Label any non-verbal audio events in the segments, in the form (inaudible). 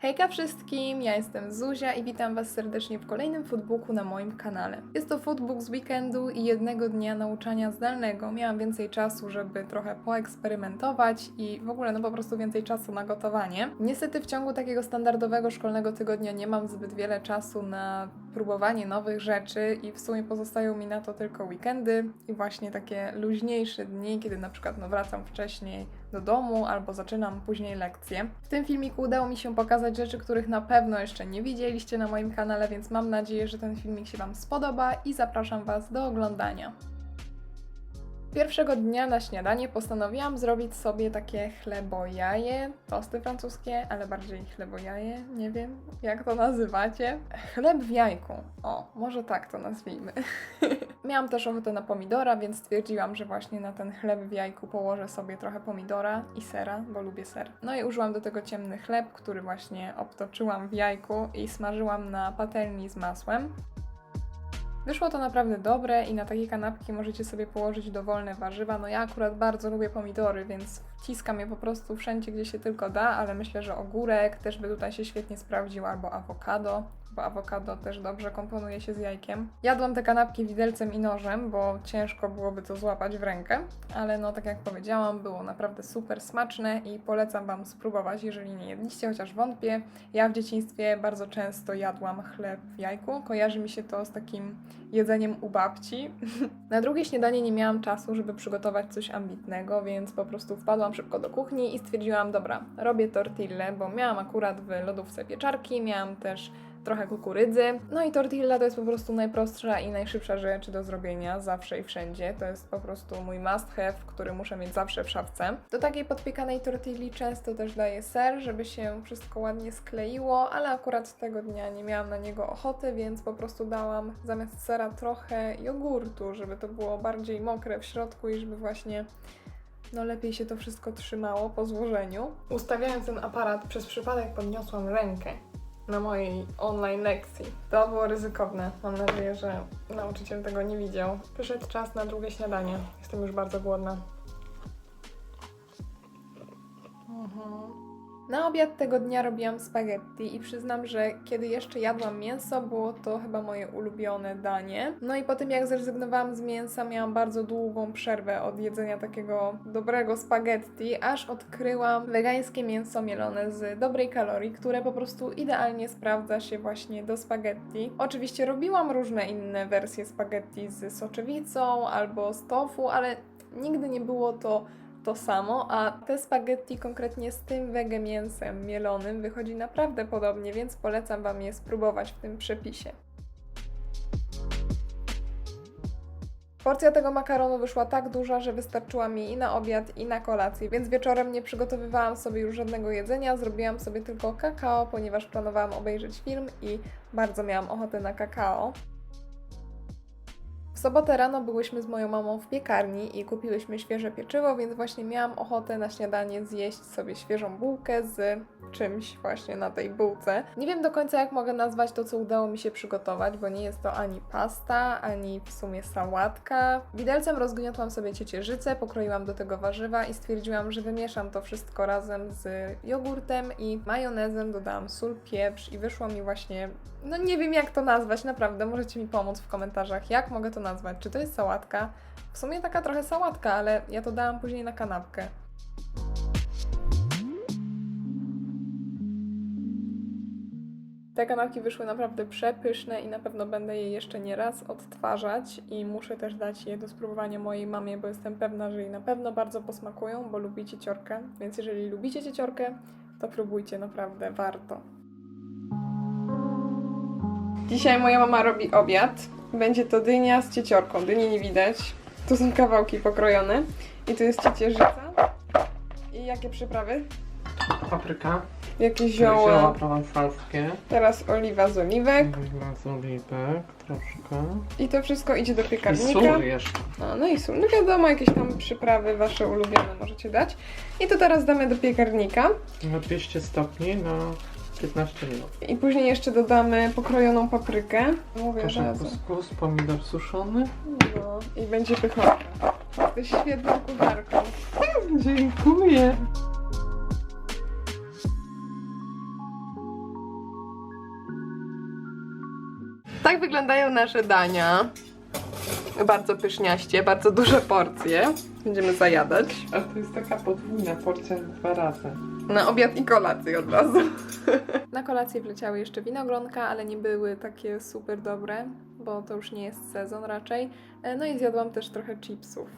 Hejka wszystkim, ja jestem Zuzia i witam Was serdecznie w kolejnym foodbooku na moim kanale. Jest to foodbook z weekendu i jednego dnia nauczania zdalnego. Miałam więcej czasu, żeby trochę poeksperymentować i w ogóle no po prostu więcej czasu na gotowanie. Niestety w ciągu takiego standardowego szkolnego tygodnia nie mam zbyt wiele czasu na próbowanie nowych rzeczy i w sumie pozostają mi na to tylko weekendy i właśnie takie luźniejsze dni, kiedy na przykład no wracam wcześniej do domu albo zaczynam później lekcje. W tym filmiku udało mi się pokazać rzeczy, których na pewno jeszcze nie widzieliście na moim kanale, więc mam nadzieję, że ten filmik się Wam spodoba i zapraszam Was do oglądania. Pierwszego dnia na śniadanie postanowiłam zrobić sobie takie chlebojaje, tosty francuskie, ale bardziej chlebojaje, nie wiem jak to nazywacie. Chleb w jajku, o, może tak to nazwijmy. (laughs) Miałam też ochotę na pomidora, więc stwierdziłam, że właśnie na ten chleb w jajku położę sobie trochę pomidora i sera, bo lubię ser. No i użyłam do tego ciemny chleb, który właśnie obtoczyłam w jajku i smażyłam na patelni z masłem. Wyszło to naprawdę dobre i na takie kanapki możecie sobie położyć dowolne warzywa. No ja akurat bardzo lubię pomidory, więc wciskam je po prostu wszędzie, gdzie się tylko da, ale myślę, że ogórek też by tutaj się świetnie sprawdził, albo awokado, bo awokado też dobrze komponuje się z jajkiem. Jadłam te kanapki widelcem i nożem, bo ciężko byłoby to złapać w rękę, ale no tak jak powiedziałam, było naprawdę super smaczne i polecam Wam spróbować, jeżeli nie jedliście, chociaż wątpię. Ja w dzieciństwie bardzo często jadłam chleb w jajku. Kojarzy mi się to z takim jedzeniem u babci. (laughs) Na drugie śniadanie nie miałam czasu, żeby przygotować coś ambitnego, więc po prostu wpadłam szybko do kuchni i stwierdziłam, dobra, robię tortillę, bo miałam akurat w lodówce pieczarki, miałam też trochę kukurydzy. No i tortilla to jest po prostu najprostsza i najszybsza rzecz do zrobienia zawsze i wszędzie. To jest po prostu mój must have, który muszę mieć zawsze w szafce. Do takiej podpiekanej tortilli często też daję ser, żeby się wszystko ładnie skleiło, ale akurat tego dnia nie miałam na niego ochoty, więc po prostu dałam zamiast sera trochę jogurtu, żeby to było bardziej mokre w środku i żeby właśnie no lepiej się to wszystko trzymało po złożeniu. Ustawiając ten aparat, przez przypadek podniosłam rękę na mojej online lekcji. To było ryzykowne. Mam nadzieję, że nauczyciel tego nie widział. Przyszedł czas na drugie śniadanie. Jestem już bardzo głodna. Mhm. Na obiad tego dnia robiłam spaghetti i przyznam, że kiedy jeszcze jadłam mięso, było to chyba moje ulubione danie. No i po tym jak zrezygnowałam z mięsa, miałam bardzo długą przerwę od jedzenia takiego dobrego spaghetti, aż odkryłam wegańskie mięso mielone z dobrej kalorii, które po prostu idealnie sprawdza się właśnie do spaghetti. Oczywiście robiłam różne inne wersje spaghetti z soczewicą albo z tofu, ale nigdy nie było to to samo, a te spaghetti konkretnie z tym wege mięsem mielonym wychodzi naprawdę podobnie, więc polecam Wam je spróbować w tym przepisie. Porcja tego makaronu wyszła tak duża, że wystarczyła mi i na obiad, i na kolację, więc wieczorem nie przygotowywałam sobie już żadnego jedzenia, zrobiłam sobie tylko kakao, ponieważ planowałam obejrzeć film i bardzo miałam ochotę na kakao. W sobotę rano byłyśmy z moją mamą w piekarni i kupiłyśmy świeże pieczywo, więc właśnie miałam ochotę na śniadanie zjeść sobie świeżą bułkę z czymś właśnie na tej bułce. Nie wiem do końca jak mogę nazwać to, co udało mi się przygotować, bo nie jest to ani pasta, ani w sumie sałatka. Widelcem rozgniotłam sobie ciecierzycę, pokroiłam do tego warzywa i stwierdziłam, że wymieszam to wszystko razem z jogurtem i majonezem, dodałam sól, pieprz i wyszło mi właśnie, no nie wiem jak to nazwać, naprawdę, możecie mi pomóc w komentarzach, jak mogę to nazwać. Czy to jest sałatka? W sumie taka trochę sałatka, ale ja to dałam później na kanapkę. Te kanapki wyszły naprawdę przepyszne i na pewno będę je jeszcze nie raz odtwarzać i muszę też dać je do spróbowania mojej mamie, bo jestem pewna, że jej na pewno bardzo posmakują, bo lubi cieciorkę, więc jeżeli lubicie cieciorkę, to próbujcie, naprawdę warto. Dzisiaj moja mama robi obiad. Będzie to dynia z cieciorką. Dyni nie widać. Tu są kawałki pokrojone. I tu jest ciecierzyca. I jakie przyprawy? Papryka, Jakieś zioła zioła. prowansalskie, Teraz oliwa z oliwek. z oliwek troszkę I to wszystko idzie do i piekarnika. sól jeszcze. No, no i sól. No wiadomo, jakieś tam przyprawy wasze ulubione możecie dać. I to teraz damy do piekarnika. Na 200 stopni na 15 minut. I później jeszcze dodamy pokrojoną paprykę. Mówię Kaszę kuskus, pomidor suszony. No i będzie pychotka. Jesteś świetną kucharką. (laughs) Dziękuję. Tak wyglądają nasze dania. Bardzo pyszniaście, bardzo duże porcje. Będziemy zajadać. A to jest taka podwójna porcja dwa razy. Na obiad i kolację od razu. (laughs) Na kolację wleciały jeszcze winogronka, ale nie były takie super dobre, bo to już nie jest sezon raczej. E, No i zjadłam też trochę chipsów.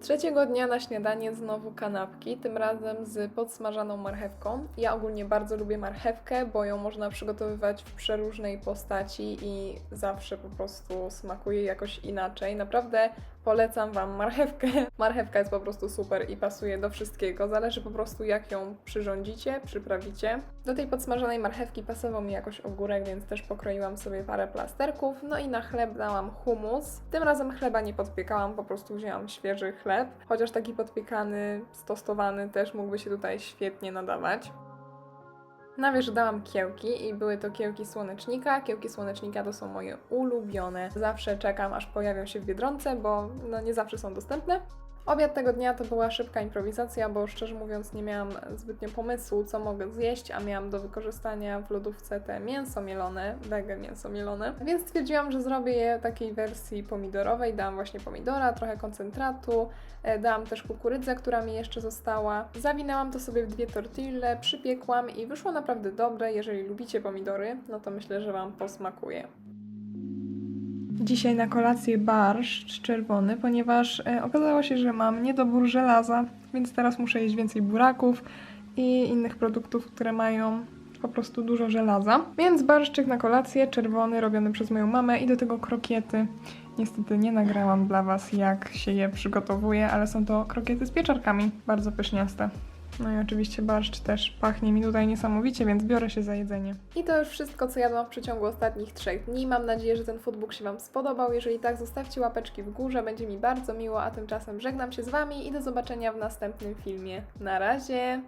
Trzeciego dnia na śniadanie znowu kanapki, tym razem z podsmażaną marchewką. Ja ogólnie bardzo lubię marchewkę, bo ją można przygotowywać w przeróżnej postaci i zawsze po prostu smakuje jakoś inaczej. Naprawdę polecam Wam marchewkę. (laughs) Marchewka jest po prostu super i pasuje do wszystkiego. Zależy po prostu jak ją przyrządzicie, przyprawicie. Do tej podsmażanej marchewki pasował mi jakoś ogórek, więc też pokroiłam sobie parę plasterków. No i na chleb dałam hummus. Tym razem chleba nie podpiekałam, po prostu wzięłam świeży chleb. Chociaż taki podpiekany, stostowany też mógłby się tutaj świetnie nadawać. Na wierzch dałam kiełki i były to kiełki słonecznika. Kiełki słonecznika to są moje ulubione. Zawsze czekam, aż pojawią się w Biedronce, bo no, nie zawsze są dostępne. Obiad tego dnia to była szybka improwizacja, bo szczerze mówiąc nie miałam zbytnio pomysłu, co mogę zjeść, a miałam do wykorzystania w lodówce te mięso mielone, wege mięso mielone, więc stwierdziłam, że zrobię je w takiej wersji pomidorowej. Dałam właśnie pomidora, trochę koncentratu, e, dałam też kukurydzę, która mi jeszcze została. Zawinęłam to sobie w dwie tortille, przypiekłam i wyszło naprawdę dobre. Jeżeli lubicie pomidory, no to myślę, że Wam posmakuje. Dzisiaj na kolację barszcz czerwony, ponieważ e, okazało się, że mam niedobór żelaza, więc teraz muszę jeść więcej buraków i innych produktów, które mają po prostu dużo żelaza. Więc barszczyk na kolację czerwony robiony przez moją mamę i do tego krokiety. Niestety nie nagrałam dla Was, jak się je przygotowuje, ale są to krokiety z pieczarkami, bardzo pyszniaste. No i oczywiście barszcz też pachnie mi tutaj niesamowicie, więc biorę się za jedzenie. I to już wszystko, co jadłam w przeciągu ostatnich trzech dni. Mam nadzieję, że ten foodbook się Wam spodobał. Jeżeli tak, zostawcie łapeczki w górze, będzie mi bardzo miło, a tymczasem żegnam się z Wami i do zobaczenia w następnym filmie. Na razie!